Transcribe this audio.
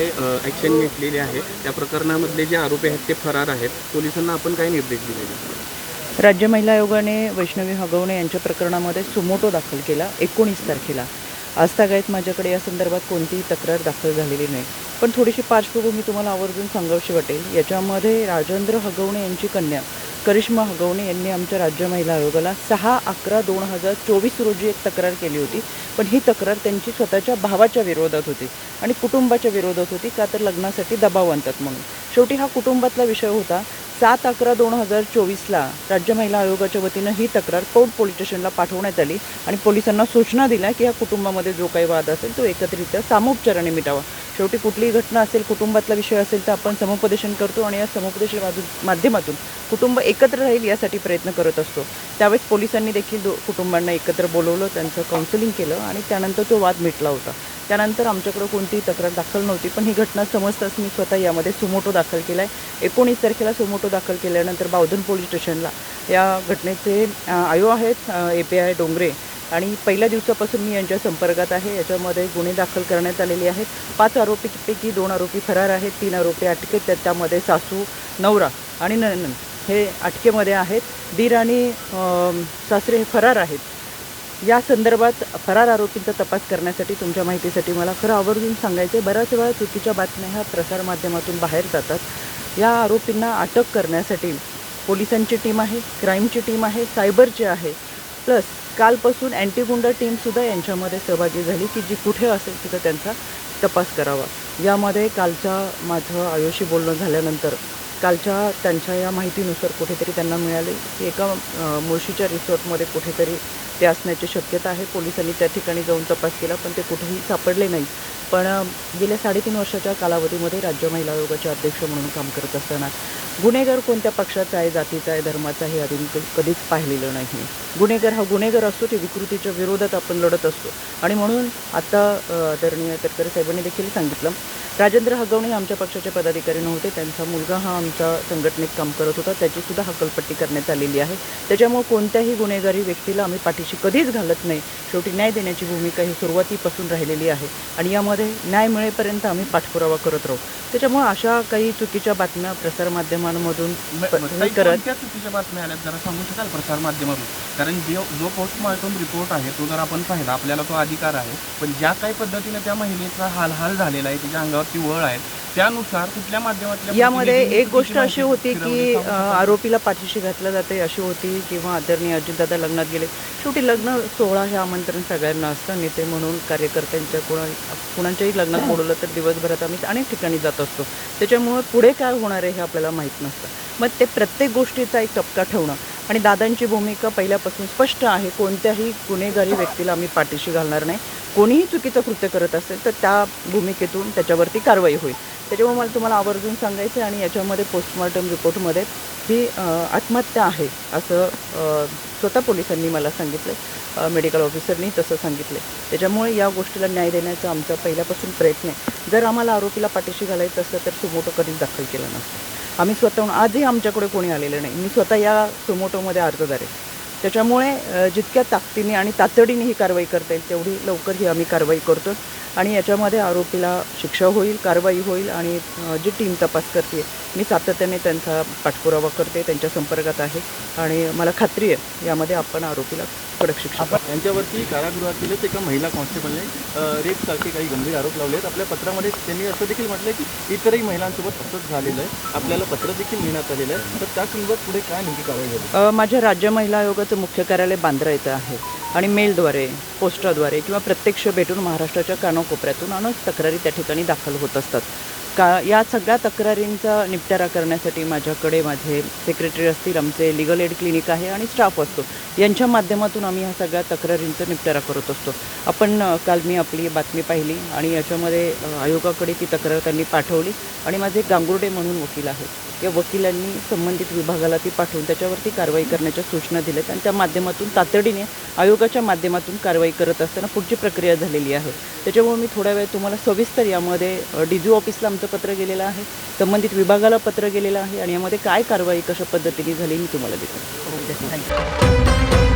Action घेतलेली आहे त्या प्रकरणामधले जे आरोपी आहेत ते फरार आहेत. पोलिसांना आपण काय निर्देश दिले? राज्य महिला आयोगाने वैष्णवी हगवणे यांच्या प्रकरणामध्ये सुमोटो दाखल केला एकोणीस तारखेला. आजतागायत माझ्याकडे या संदर्भात कोणतीही तक्रार दाखल झालेली नाही. पण थोडीशी पार्श्वभूमी तुम्हाला आवर्जून सांगावशी वाटेल. याच्यामध्ये राजेंद्र हगवणे यांची कन्या करिश्मा हगवणे यांनी आमच्या राज्य महिला आयोगाला सहा अकरा दोन हजार चोवीस रोजी एक तक्रार केली होती. पण ही तक्रार त्यांची स्वतःच्या भावाच्या विरोधात होती आणि कुटुंबाच्या विरोधात होती का तर लग्नासाठी दबाव आणतात म्हणून. शेवटी हा कुटुंबातला विषय होता. सात अकरा दोन हजार चोवीसला राज्य महिला आयोगाच्या वतीनं ही तक्रार कोर्ट पोलीस स्टेशनला पाठवण्यात आली आणि पोलिसांना सूचना दिल्या की या कुटुंबामध्ये जो काही वाद असेल तो एकत्रितरित्या सामोपचाराने मिटावा. शेवटी कुठलीही घटना असेल कुटुंबातला विषय असेल तर आपण समुपदेशन करतो आणि या समुपदेशन माध्यमातून कुटुंब एकत्र राहील यासाठी प्रयत्न करत असतो. त्यावेळेस पोलिसांनी देखील दो कुटुंबांना एकत्र बोलवलं त्यांचं काउन्सिलिंग केलं आणि त्यानंतर तो वाद मिटला होता. त्यानंतर आमच्याकडं कोणतीही तक्रार दाखल नव्हती पण ही घटना समजताच मी स्वतः यामध्ये सुमोटो दाखल केला आहे एकोणीस तारखेला सुमोटो दाखल केल्यानंतर बावधन पोलीस स्टेशनला या घटनेचे आयो आहेत ए पी आय डोंगरे आणि पहिल्या दिवसापासून मी यांच्या संपर्कात आहे. याच्यामध्ये गुन्हे दाखल करण्यात आलेले आहेत. पाच आरोपीपैकी दोन आरोपी फरार आहेत तीन आरोपी अटकेत आहेत. त्यामध्ये सासू नवरा आणि ननन हे अटकेमध्ये आहेत. दीर आणि सासरे हे फरार आहेत. या संदर्भात फरार आरोपींचा तपास करण्यासाठी तुमच्या माहितीसाठी मला खरं आवर्जून सांगायचं आहे बऱ्याच वेळा चुकीच्या बातम्या ह्या प्रसारमाध्यमातून बाहेर जातात. या आरोपींना अटक करण्यासाठी पोलिसांची टीम आहे क्राईमची टीम आहे सायबरची आहे. प्लस कालपासून अँटी गुंडा टीमसुद्धा यांच्यामध्ये सहभागी झाली की जी कुठे असेल तिथं त्यांचा तपास करावा. यामध्ये कालच्या माझं आयोशी बोलणं झाल्यानंतर कालच्या त्यांच्या या माहितीनुसार कुठेतरी त्यांना मिळाले की एका मुळशीच्या रिसॉर्टमध्ये कुठेतरी ते असण्याची शक्यता आहे. पोलिसांनी त्या ठिकाणी जाऊन तपास केला पण ते कुठेही सापडले नाही पण गेल्या साडेतीन वर्षाच्या कालावधीमध्ये राज्य महिला आयोगाचे अध्यक्ष म्हणून काम करत असताना गुन्हेगार कोणत्या पक्षाचा आहे जातीचा आहे धर्माचा आहे हे अजून कधीच पाहिलेलं नाही गुन्हेगार हा गुन्हेगार असतो ते विकृतीच्या विरोधात आपण लढत असतो. आणि म्हणून आत्ता आदरणीय तटकरे साहेबांनी देखील सांगितलं राजेंद्र हगवणे हे आमच्या पक्षाचे पदाधिकारी नव्हते. त्यांचा मुलगा हा आमच्या संघटनेत काम करत होता. त्याचीसुद्धा हकलपट्टी करण्यात आलेली आहे. त्याच्यामुळे कोणत्याही गुन्हेगारी व्यक्तीला आम्ही पाठीशी कधीच घालत नाही. शेवटी न्याय देण्याची भूमिका ही सुरुवातीपासून राहिलेली आहे आणि यामध्ये न्याय मिळेपर्यंत आम्ही पाठपुरावा करत राहू. त्याच्यामुळे अशा काही चुकीच्या बातम्या प्रसारमाध्यमांमधून करत चुकीच्या बातम्या आल्यात? जरा सांगू शकाल प्रसार माध्यमातून? कारण जो जो पोस्टमॉर्टम रिपोर्ट आहे तो जर आपण पाहिला आपल्याला तो अधिकार आहे. पण ज्या काही पद्धतीने त्या महिलेचा हालहाल झालेला आहे तिच्या अंगावरती वळ आहेत त्यानुसार कुठल्या माध्यमातल्या यामध्ये एक गोष्ट अशी होती की शकाल? आरोपीला पाठीशी घातलं जाते अशी होती किंवा आदरणीय अजितदादा लग्नात गेले. शेवटी लग्न सोहळा हे आमंत्रण सगळ्यांना असतं. नेते म्हणून कार्यकर्त्यांच्या कुणा कुणाच्याही लग्नात बोलवलं तर दिवसभरात आम्ही अनेक ठिकाणी जात असतो. त्याच्यामुळं पुढे काय होणार आहे हे आपल्याला माहीत नसतं. मग ते प्रत्येक गोष्टीचा एक टपका ठेवणं आणि दादांची भूमिका पहिल्यापासून स्पष्ट आहे. कोणत्याही गुन्हेगारी व्यक्तीला आम्ही पाठीशी घालणार नाही. कोणीही चुकीचं कृत्य करत असेल तर त्या भूमिकेतून त्याच्यावरती कारवाई होईल. त्याच्यामुळे मला तुम्हाला आवर्जून सांगायचं आहे आणि याच्यामध्ये पोस्टमॉर्टम रिपोर्टमध्ये ही आत्महत्या आहे असं स्वतः पोलिसांनी मला सांगितलं मेडिकल ऑफिसरनी तसं सांगितलं त्याच्यामुळे या गोष्टीला न्याय देण्याचा आमचा पहिल्यापासून प्रयत्न आहे. जर आम्हाला आरोपीला पाठीशी घालायचं असतं तर सुमोटो कधीच दाखल केला नसतं. आम्ही स्वतःहून आजही आमच्याकडे कोणी आलेलं नाही. मी स्वतः या सुमोटोमध्ये अर्जदार आहे. त्याच्यामुळे जितक्या ताकदीने आणि तातडीने ही कारवाई करता येईल तेवढी लवकर ही आम्ही कारवाई करतो आणि याच्यामध्ये आरोपीला शिक्षा होईल कारवाई होईल आणि जी टीम तपास करते मी सातत्याने त्यांचा पाठपुरावा करते त्यांच्या संपर्कात आहे आणि मला खात्री आहे यामध्ये आपण आरोपीला कडक शिक्षा आपण यांच्यावरती कारागृहातीलच एका महिला कॉन्स्टेबलने रेप सारखे काही गंभीर आरोप लावले आहेत आपल्या पत्रामध्ये त्यांनी असं देखील म्हटलं की इतरही महिलांसोबत असंच झालेलं आहे. आपल्याला पत्र देखील लिहिण्यात आलेलं आहे. तर त्या संदर्भात पुढे काय नेमकी कारवाई झाली माझ्या राज्य महिला आयोगाचं मुख्य कार्यालय बांद्रा इथं आहे. आणि मेलद्वारे पोस्टाद्वारे किंवा प्रत्यक्ष भेटून महाराष्ट्राच्या कानाकोपऱ्यातून अनेक तक्रारी त्या ठिकाणी दाखल होत असतात. का या सगळ्या तक्रारींचा निपटारा करण्यासाठी माझ्याकडे माझे सेक्रेटरी असतील आमचे लिगल एड क्लिनिक आहे आणि स्टाफ असतो. यांच्या माध्यमातून आम्ही ह्या सगळ्या तक्रारींचा निपटारा करत असतो. आपण काल मी आपली बातमी पाहिली आणि याच्यामध्ये आयोगाकडे ती तक्रार त्यांनी पाठवली आणि माझे गांगुर्डे म्हणून वकील आहेत. या वकिलांनी संबंधित विभागाला ती पाठवून त्याच्यावरती कारवाई करण्याच्या सूचना दिल्यात आणि त्या माध्यमातून तातडीने आयोगाच्या माध्यमातून कारवाई करत असताना पुढची प्रक्रिया झालेली आहे. त्याच्यामुळे मी थोड्या वेळ तुम्हाला सविस्तर यामध्ये डी जी ऑफिसला आमचं पत्र गेलेलं आहे संबंधित विभागाला पत्र गेलेलं आहे आणि यामध्ये काय कारवाई कशा पद्धतीने झाली मी तुम्हाला देतो. थँक्यू.